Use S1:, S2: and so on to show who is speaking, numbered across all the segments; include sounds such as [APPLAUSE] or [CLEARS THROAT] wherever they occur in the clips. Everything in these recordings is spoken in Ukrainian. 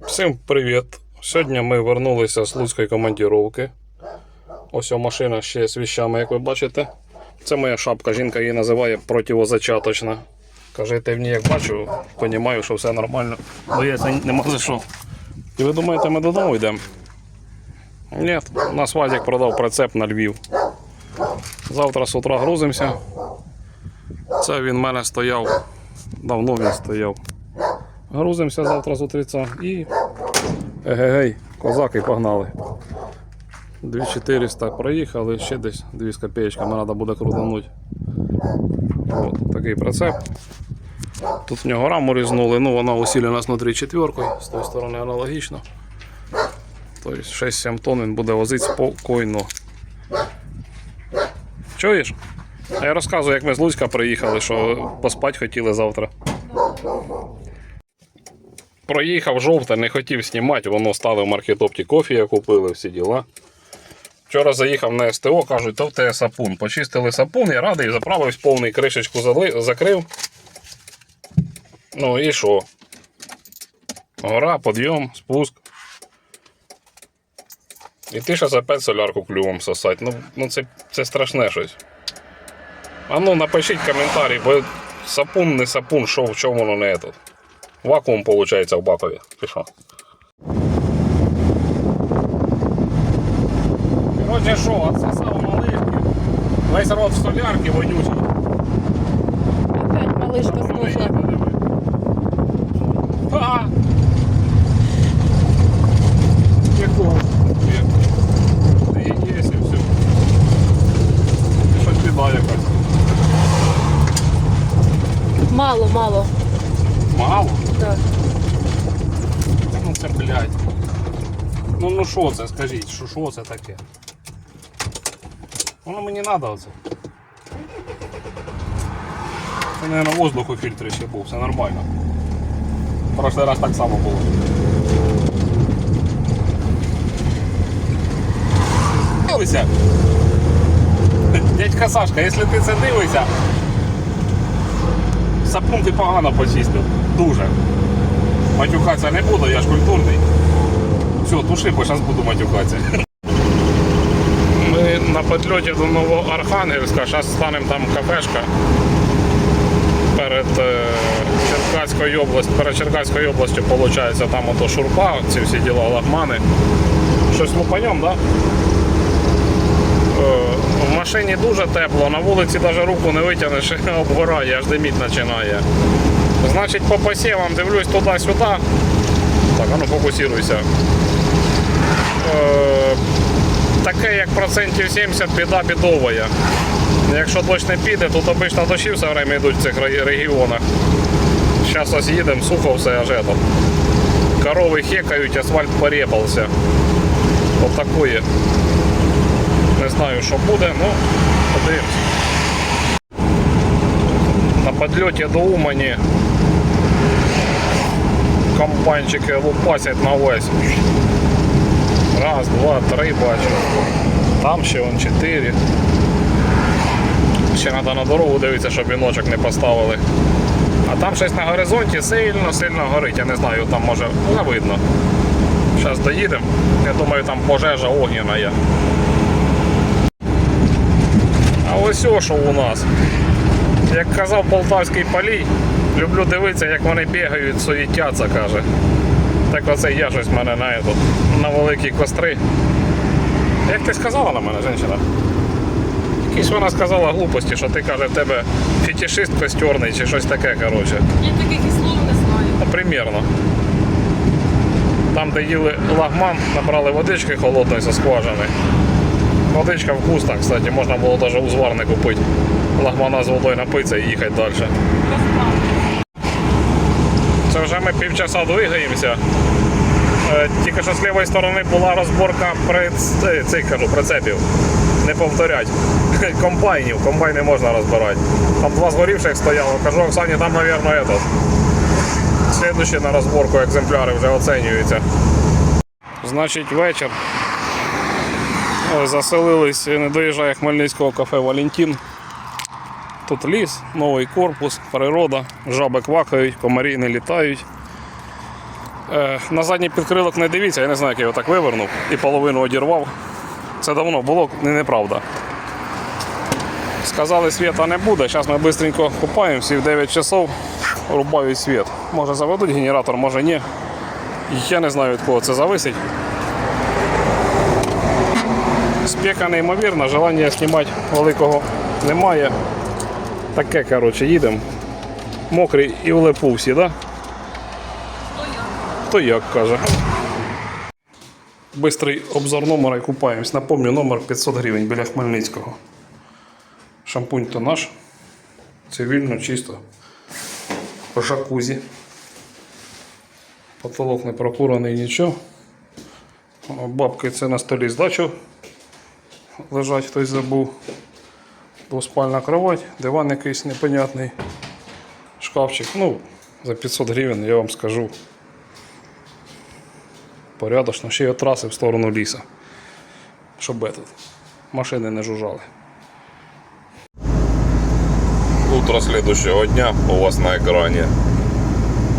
S1: Всім привіт! Сьогодні ми вернулися з Луцької командіровки. Ось машина ще з віщами, як ви бачите. Це моя шапка, жінка її називає противозачаточна. Каже, ти в ній як бачу, розумію, що все нормально. Боється нема за що. І ви думаєте, ми додому йдемо? Ні, у нас Вадик продав прицеп на Львів. Завтра з утра грузимося. Це він в мене стояв. Давно він стояв. Грузимося завтра з утриця і егегей, козаки погнали. 2400 проїхали, ще десь 2 з копеечками треба буде крутанути. От, такий прицеп. Тут в нього раму різнули, ну вона усилена знутрі четверкою, з тої сторони аналогічно. Тобто 6-7 тонн він буде возити спокійно. Чуєш? А я розказую, як ми з Луцька приїхали, що поспати хотіли завтра. Проїхав жовте, не хотів знімати, воно стало в маркетопті кофі, я купили, всі діла. Вчора заїхав на СТО, кажуть, то в тебе сапун. Почистили сапун, я радий, заправився, повний кришечку зали- закрив. Ну і що? Гора, підйом, спуск. І ти ще опять солярку клювом сосать. Ну, ну це, це страшне щось. А ну напишіть коментарі, бо сапун не сапун, що в чому воно не тут. Вакуум виходить в бакові. Ти що? Коротше, що, отсосав маленький. Весь рот в солярки вонючий.
S2: Опять малышка сдохла.
S1: Ага. Якого? Ти є і все. Це Щось біда якась.
S2: Мало, мало.
S1: Мало?
S2: Так.
S1: Ну це блядь. Ну ну що це, скажіть, що, що це таке? Воно мені треба оце. Це, мабуть, воздух у фільтрі ще був, все нормально. Прошлий раз так само було. Дивися. Дядька Сашка, якщо ти це дивишся, сапун ти погано почистив. Дуже. Матюхатися не буду, я ж культурний. Все, туши, бо зараз буду матюхатися. Ми на підльоті до Новоархангельська, зараз станемо там кафешка перед е, Черкаською областю, перед Черкаською областю, виходить, там ото шурпа, ці всі діла, лагмани. Щось лупанем? Да? Е, В машині дуже тепло, на вулиці навіть руку не витягнеш, [LAUGHS] обгорає, аж диміть починає. Значить, по посівам дивлюсь туди-сюди. Так, а ну фокусируйся. Е, таке, як процентів 70 біда бідовая. Якщо дощ не піде, тут обично дощі все время йдуть в цих регіонах. Зараз ось їдемо, сухо все аж это. Корови хекають, асфальт порепався. Отакує. Не знаю, що буде, ну подивимось. Підльоті до Умані комбайнчики лупасять на весь. Раз, два, три бачу. Там ще вон чотири. Ще треба на дорогу дивитися, щоб віночок не поставили. А там щось на горизонті сильно-сильно горить. Я не знаю, там може не видно. Зараз доїдемо. Я думаю, там пожежа огняна є. А ось що у нас. Як казав полтавський палій, люблю дивитися, як вони бігають, суетяться, каже. Так оце я щось в мене на, этот, на великі костри. Як ти сказала на мене, жінка? Якісь вона сказала глупості, що ти каже, в тебе фетишист костюрний чи щось таке, коротше.
S2: Я таких і слов не знаю.
S1: Ну, примірно. Там, де їли лагман, набрали водички холодної зі скважини. Водичка вкусна, кстати, можна було навіть узвар не купити. Лагмана з водою напитися і їхати далі. Це вже ми півчаса двигаємося. Е, Тільки що з лівої сторони була розборка приц... е, кажу, прицепів. Не повторять. [LAUGHS] Комбайнів, комбайни можна розбирати. Там два згорівших стояло. Кажу, Оксані, там, мабуть, этот. Слідуючі на розборку екземпляри вже оцінюються. Значить, вечір. Заселились, не доїжджає Хмельницького кафе Валентин. Тут ліс, новий корпус, природа, жаби квакають, комарі не літають.
S3: Е, на задній підкрилок не дивіться, я не знаю, як я його так вивернув і половину одірвав. Це давно було, не неправда. Сказали, світа не буде. Зараз ми швидко купаємо, всі в 9 часов рубають світ. Може заведуть генератор, може ні. Я не знаю від кого це зависить. Спека неймовірна, желання знімати великого немає. Таке, коротше, їдемо. Мокрий і в всі? Да? То як каже. Бистрий обзор номера і купаємось. Напомню, номер 500 гривень біля Хмельницького. Шампунь то наш. Цивільно, чисто. Жакузі. Потолок не прокурений нічого. Бабки це на столі здачу. Лежать хтось забув. Двоспальна кровать, диван якийсь непонятний. Шкафчик. Ну, за 500 гривень я вам скажу. Порядочно, ще й от траси в сторону ліса. Щоб этот, машини не жужжали.
S1: Утро следующего дня у вас на экране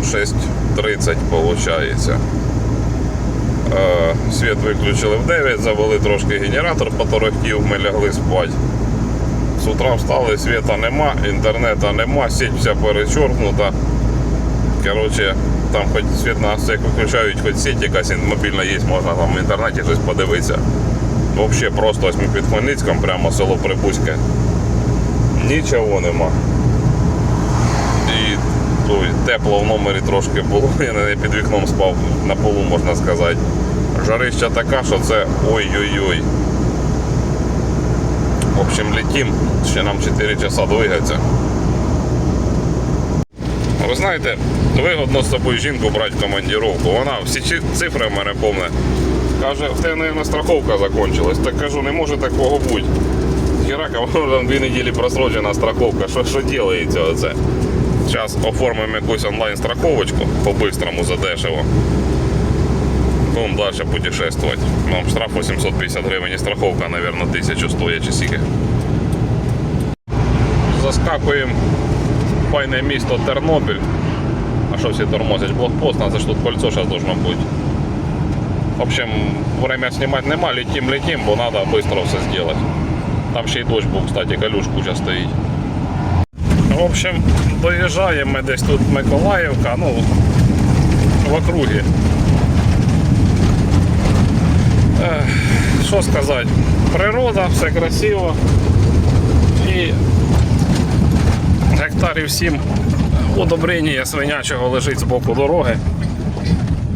S1: 6.30 получается. Е, Світ виключили в 9, завели трошки генератор, поторохтів, ми лягли спати. З утра встали, світа нема, інтернету нема, сеть вся перечоркнута. Коротше, там хоч світ на як виключають, хоч сеть якась мобільна є, можна там в інтернеті щось подивитися. Взагалі просто ось ми під Хмельницьком, прямо село Прибузьке. Нічого нема. І тепло в номері трошки було, [LAUGHS] я не під вікном спав на полу, можна сказати. Жарища така, що це ой-ой-ой. В общем, летім, ще нам 4 часа двигаться. Ви знаєте, вигодно з собою жінку брати в командировку. Вона всі цифри в мене повне. Каже, в тебе, мабуть, страховка закончилась. Так кажу, не може такого бути. Хірака, [LAUGHS] воно там дві неділі просрочена страховка. Що, що оце? Зараз оформимо якусь онлайн страховочку по-бистрому задешево. Будемо далі путешествувати. Нам штраф 850 гривень і страховка, мабуть, 1000 стоїть чи скільки. Заскакуємо в файне місто Тернопіль. А що всі тормозять? Блокпост, нас ж тут кольцо зараз должно бути. В общем, время снимать нема, летим, летим, бо надо быстро все сделать. Там ще й дощ був, кстати, калюш куча стоїть. В общем, доїжджаємо ми десь тут Миколаївка, ну, в округі. Що сказати? Природа, все красиво. І гектарів 7 удобрення свинячого лежить з боку дороги.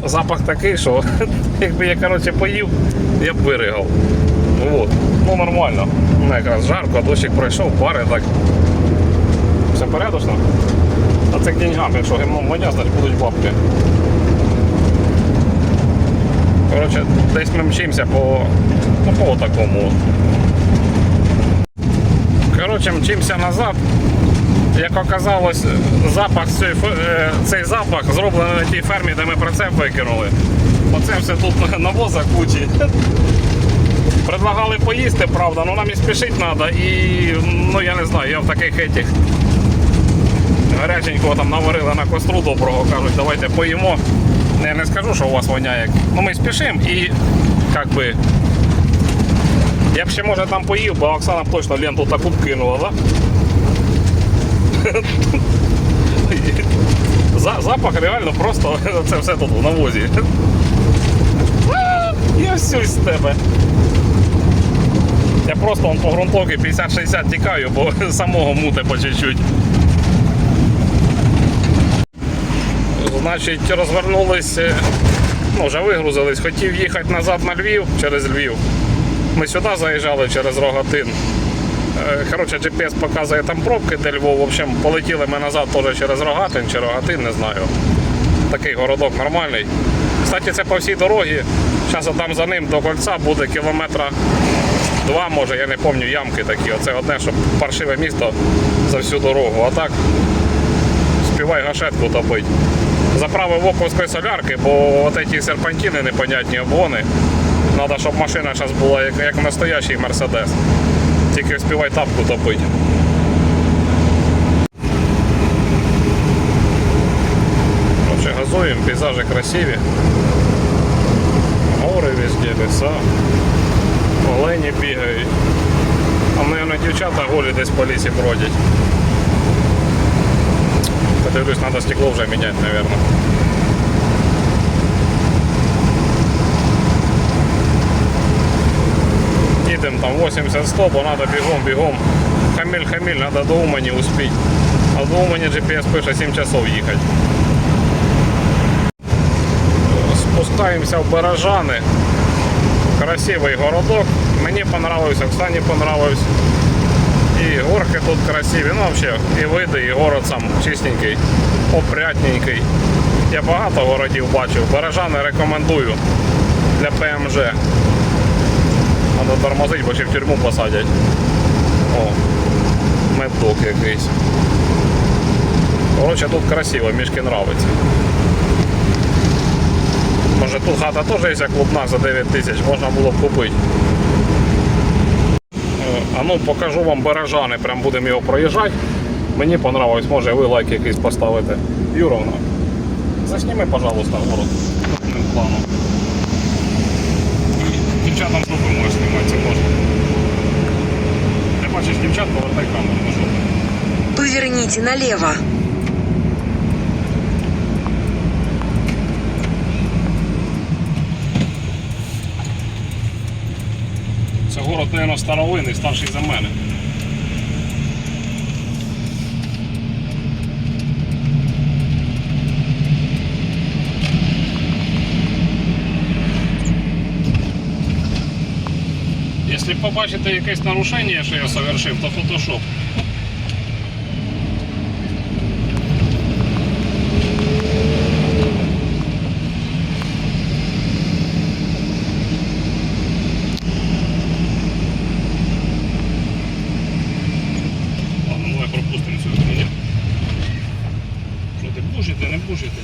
S1: Запах такий, що [LAUGHS] якби я коротше, поїв, я б виригав. Вот. Ну нормально. Ну, якраз жарко, дощик пройшов, пари так. Все порядочно. А це к деньгам, якщо гімном воня, значить будуть бабки. Коротше, десь ми мчимося по, ну, по такому. Коротше, мчимося назад. Як оказалось, запах фе- е, цей запах зроблений на тій фермі, де ми прицеп викинули. Оце все тут навоза кучі. Предлагали поїсти, правда, ну нам і спішити треба. І ну я не знаю, я в таких етіх гаряченького там наварили на костру доброго, кажуть, давайте поїмо. Я не скажу, що у вас воняє. Ну ми спішимо і як би. Я б ще може там поїв, бо Оксана б точно ленту таку б кинула, да? Запах реально просто [LAUGHS] це все тут в навозі. Я всюсь з тебе. Я просто вон по грунтовці 50-60 тікаю, бо [LAUGHS] самого мути по чуть-чуть. Значить, розвернулись, ну, вже вигрузились, хотів їхати назад на Львів через Львів. Ми сюди заїжджали через Рогатин. Е, Коротше, GPS показує там пробки де Львов. В общем, полетіли ми назад теж через Рогатин чи Рогатин, не знаю. Такий городок нормальний. Кстати, це по всій дорогі. Зараз там за ним до кольця буде кілометра два, може, я не пам'ятаю, ямки такі. Оце одне, що паршиве місто за всю дорогу. А так співай гашетку топить. Заправив оковської солярки, бо от ці серпантини непонятні обгони. Треба, щоб машина зараз була як, як настоящий мерседес. Тільки співай тапку топить. Короче, газуємо. пейзажі красиві. Гори везде, леса. Олені бігають. А, мабуть, дівчата голі десь по лісі бродять. Подивлюсь, треба стекло вже міняти, мабуть. Їдемо там 80-100, бо треба бігом, бігом. Хаміль, хаміль, треба до Умані успіти. А до Умані GPS пише 7 часов їхати. Спускаємося в Бережани. Красивий городок. Мені понравився, Оксані понравився. Горки тут красиві. Ну, взагалі, і види, і город сам чистенький, опрятненький. Я багато городів бачив. Бережани рекомендую для ПМЖ. Треба тормозити, бо ще в тюрму посадять. О, медок якийсь. Коротше, тут красиво, мішки нравиться. Може тут хата теж є клубна за 9 тисяч, можна було б купити. А ну покажу вам бережани, прям будемо його проїжджати. Мені понравилось, може ви лайк якийсь поставите. Юровна, засніми, пожалуйста, город крупним планом. Дівчатам жопи можеш знімати, можна. Ти бачиш дівчат, повертай камеру на жопу.
S4: Поверните налево.
S1: Це город, мабуть, старовинний, старший за мене. Якщо побачите якесь нарушення, що я совершив, то фотошоп. Ладно, давай пропустимо цю хвилину. Що ти бужите, не бужите?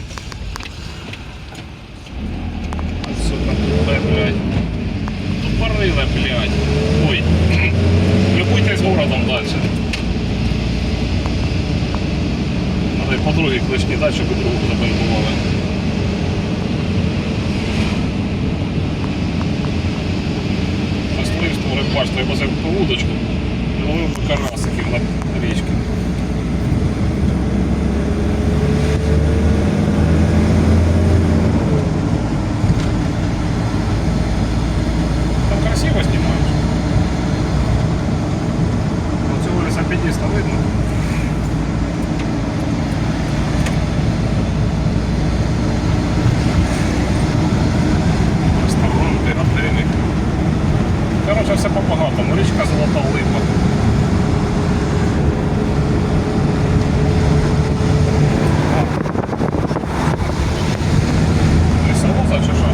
S1: А, Сука, тупе, блядь. Тупорила, блядь. Ой. [CLEARS THROAT] Любуйтесь городом дальше. Надо й по другій кличні дати, щоб і другу забинкували. Розтворив створи, бачите, я возив по вудочку і ловив карасиків на річці. Там красиво знімаєш. Ну, цього лісопедиста видно. Ресторан, готелі. Коротше, все по-багатому. Річка Золота Липа. Лісовоза чи що?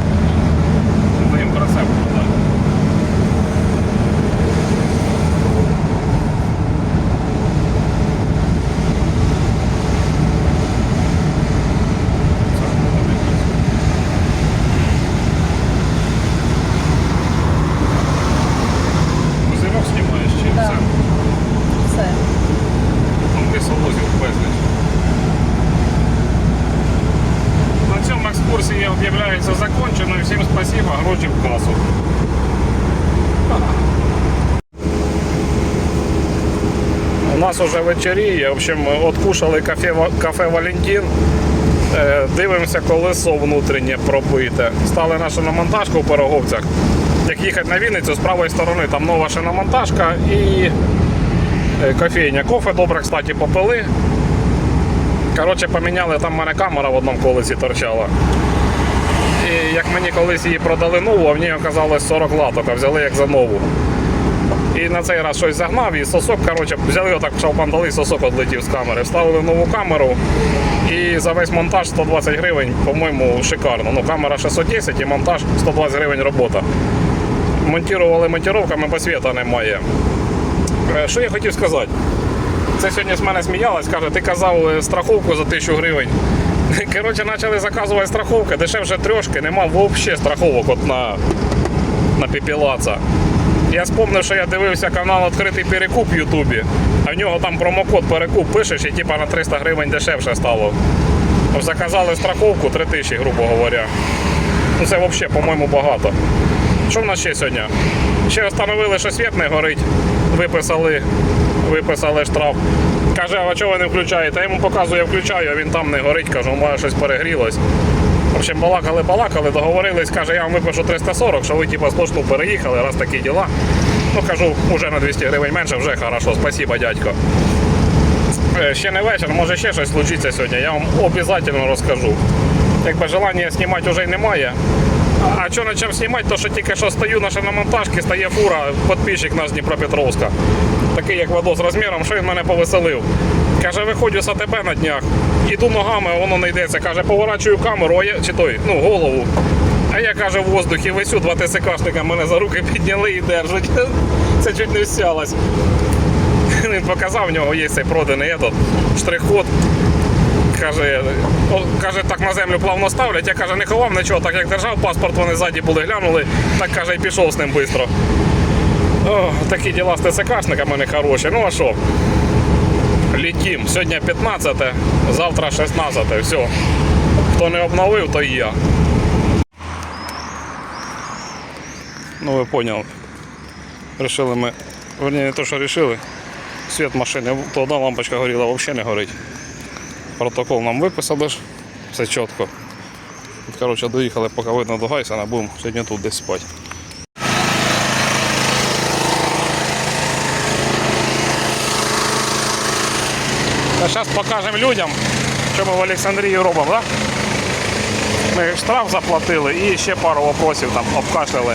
S1: Треба їм прицеп продати. Це ж буде якось. Козирьок знімаєш чи
S2: Да.
S1: все?
S2: Все.
S1: Там лісовозів безліч. На цьому екскурсія об'являється законченою. Всім спасибо, гроші в касу. У нас уже вечеріє. В общем, откушали кафе, кафе Валентин. Е, Дивимося, колесо внутрішнє пробите. Стали на шиномонтажку в Пироговцях. Як їхати на Вінницю, з правої сторони там нова шиномонтажка і е, кофейня. Кофе добре, кстати, попили. Коротше, поміняли, там в мене камера в одному колесі торчала. І як мені колись її продали нову, а в ній оказалось 40 латок, а взяли як за нову. І на цей раз щось загнав і сосок, коротше, взяли отак шалпан дали, і сосок відлетів з камери. Вставили нову камеру і за весь монтаж 120 гривень, по-моєму, шикарно. Ну, камера 610 і монтаж 120 гривень робота. Монтували монтіровками, бо світа немає. Е, Що я хотів сказати? Це сьогодні з мене сміялась, каже, ти казав е, страховку за тисячу гривень. [LAUGHS] Коротше, почали заказувати страховки, дешевше трьошки, нема взагалі страховок от на, на піпілаца. Я спомнив, що я дивився канал Відкритий перекуп в Ютубі, а в нього там промокод перекуп пишеш і типа на 300 гривень дешевше стало. Заказали страховку 3 тисячі, грубо говоря. Ну це взагалі, по-моєму, багато. Що в нас ще сьогодні? Ще встановили, що світ не горить. Виписали, виписали штраф. Каже, а чого ви не включаєте? Я йому показую, я включаю, а він там не горить. Кажу, у щось перегрілось. Общем, балакали, балакали, договорились, каже, я вам випишу 340, що ви типа сплошну переїхали, раз такі діла. Ну кажу, уже на 200 гривень менше, вже хорошо, спасибо, дядько. Е, Ще не вечір, може ще щось случиться сьогодні, я вам обов'язково розкажу. Якби желання знімати вже немає. А- що на чим знімати, то що тільки що стою на шиномонтажці, стає фура, підписчик наш Дніпропетровська. Такий як Вадос розміром, що він мене повеселив. Каже, виходжу з АТБ на днях, іду ногами, а воно не йдеться. Каже, поворачую камеру, а я, чи той, ну, голову. А я каже, в воздухі висю, два ТСКшника мене за руки підняли і держать. [LAUGHS] Це чуть не всялось. [LAUGHS] Він показав, в нього є цей проданий этот, штрих-код. Каже, о, каже, так на землю плавно ставлять. Я каже, не ховав нічого, так як держав паспорт, вони ззаді були, глянули, так каже, і пішов з ним швидко. Такі діла з ТСКшниками не хороші. Ну а що? Літім. Сьогодні 15, завтра 16. Все. Хто не обновив, то і я. Ну ви поняли. Рішили ми. Верні, не то, що рішили. Світ машини, то одна лампочка горіла, взагалі не горить. Протокол нам виписали ж, все чітко. От, Коротше, доїхали, поки видно до Гайсена, будемо сьогодні тут десь спати. А зараз покажемо людям, що ми в Олександрії робимо, так? Ми штраф заплатили і ще пару вопросів там обкашляли.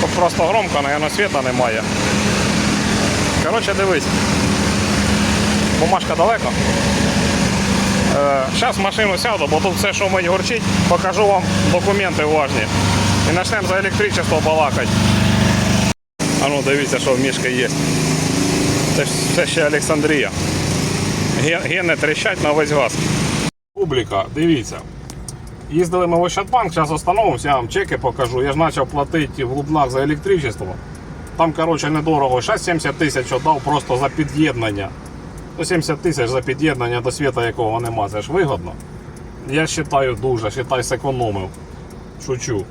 S1: Тут просто громко, наверное, світа немає. Коротше, дивись. Бумажка далеко. Зараз в машину сяду, бо тут все, що мить горчить, покажу вам документи уважні. І почнемо за електричество балакати. А ну дивіться, що в мішка є. Це ще Олександрія. Ген- Гени тріщать на весь газ. Публіка, дивіться. Їздили ми в Ощадбанк, зараз остановимося, я вам чеки покажу. Я ж почав платити в Лубнах за електричество. Там, коротше, недорого. Зараз 70 тисяч дав просто за під'єднання. Ну, 70 тисяч за під'єднання до світа, якого нема. Це ж вигодно. Я вважаю дуже, вважаю, зекономив. Шучу.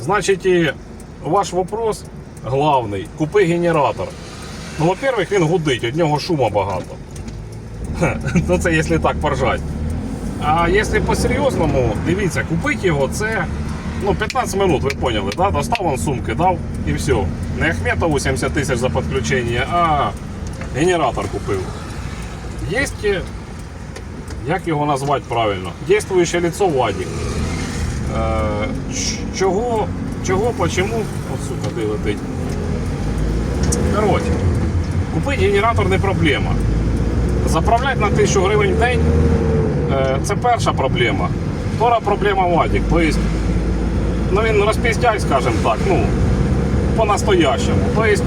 S1: Значить, ваш вопрос главний. Купи генератор. Ну, во-первых, він гудить, від нього шуму багато. [LAUGHS] Ну це якщо так поржать. А якщо по-серйозному, дивіться, купити його це ну, 15 минут, ви поняли, да? достав он сумки, дав і все. Не Ахметову 70 тисяч за підключення, а генератор купив. Є, як його назвати правильно? Дійствуюче лицо Вадік. Е, чого, чого, почему? От сука, де летить. Коротше, купити генератор не проблема. Заправляти на 1000 гривень в день Е, Це перша проблема. Втора проблема Вадік. Тобто, ну він розпіздяй, скажімо так, ну, по-настоящему. Тобто,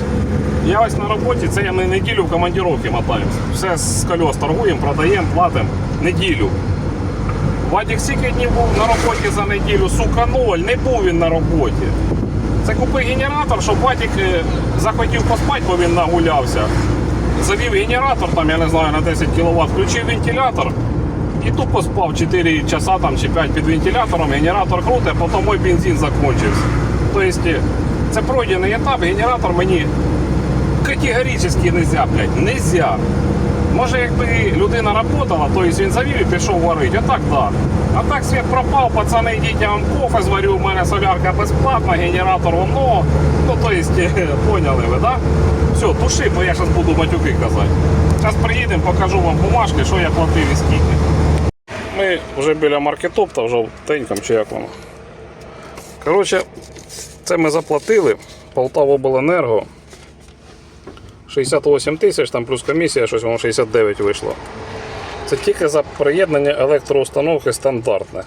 S1: я ось на роботі, це я на неділю в командировки мотаюсь. Все з колес торгуємо, продаємо, платимо неділю. Вадік скільки днів був на роботі за неділю, сука, ноль, не був він на роботі. Це купи генератор, щоб Вадік е, захотів поспати, бо він нагулявся. Завів генератор, там, я не знаю, на 10 кВт, включив вентилятор і тупо спав 4 часа там, чи 5 під вентилятором, генератор крутить, потім мой бензин закончився. Тобто це пройдений етап, генератор мені категорично не можна, блядь, нельзя. Може, якби людина працювала, то він завів і пішов варити, а так да. А так світ пропав, пацани, йдіть, я вам кофе зварю, у мене солярка безплатна, генератор воно. Ну, то есть, поняли ви, да? Все, туши, бо я зараз буду матюки казати. Зараз приїдемо, покажу вам бумажки, що я платив і скільки. Ми вже біля маркетопта, вже теньком чи як воно. Коротше, це ми заплатили. Полтава обленерго. 68 тисяч, там плюс комісія, щось воно 69 вийшло. Це тільки за приєднання електроустановки стандартне.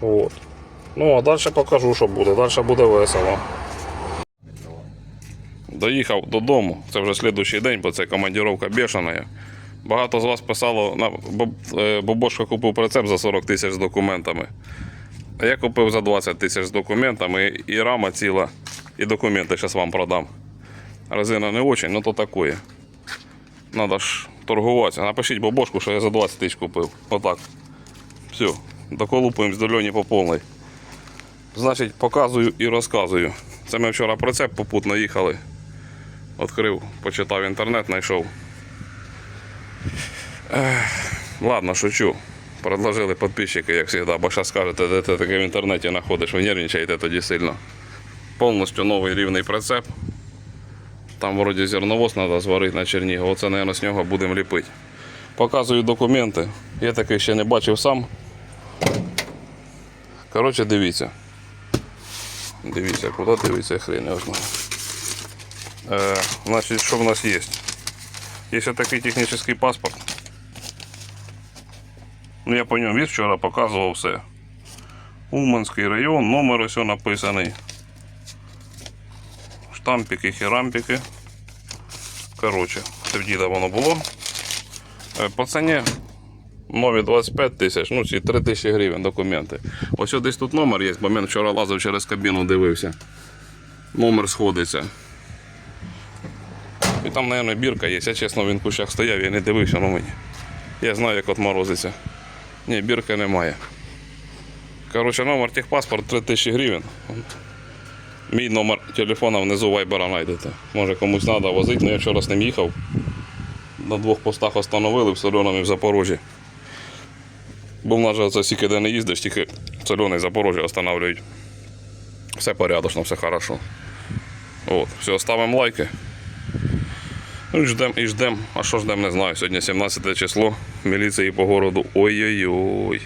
S1: От. Ну, а далі покажу, що буде. Далі буде весело. Доїхав додому. Це вже слідуючий день, бо це командировка бешена. Багато з вас писало, на е, купив прицеп за 40 тисяч з документами. А я купив за 20 тисяч з документами і рама ціла, і документи зараз вам продам. Резина не очень, но то такое. Надо ж торгуватися. Напишіть бабошку, що я за 20 тисяч купив. Отак. Все, доколупуємо з Льоні по повній. Значить, показую і розказую. Це ми вчора прицеп попутно їхали. Відкрив, почитав інтернет, знайшов. Ладно, шучу. Предложили підписчики, як завжди, бо зараз скажете, де ти таке в інтернеті знаходиш, ви нервничаєте тоді сильно. Повністю новий рівний прицеп. Там вроді зерновоз треба зварити на Чернігов. Оце, мабуть, з нього будемо ліпити. Показую документи. Я такий ще не бачив сам. Коротше, дивіться. Дивіться, куди дивіться, хрень я знаю. Е, значить, що в нас є? Є такий технічний паспорт. Ну, я по ньому вчора показував все. Уманський район, номер ось написаний. Штампики, херампики. Коротше, це в діда воно було. Е, По ціні нові 25 тисяч, ну ці 3 тисячі гривень документи. Ось десь тут номер є, бо мен вчора лазив через кабіну, дивився. Номер сходиться. І там, мабуть, бірка є. Я чесно, він в кущах стояв, я не дивився на мені. Я знаю, як от морозиться. Ні, бірки немає. Коротше, номер техпаспорт 3000 гривень. Мій номер телефона внизу вайбера знайдете. Може комусь треба возити, але я вчора з ним їхав. На двох постах остановили в Соленому і в Запорожжі. Бо в нас же це стільки де не їздиш, тільки Солений і Запорожжя встановлюють. Все порядочно, все хорошо. От, все, ставимо лайки. Ну і ждем, і ждем. А що ждем, не знаю. Сьогодні 17 число. Міліції по городу. Ой-ой-ой.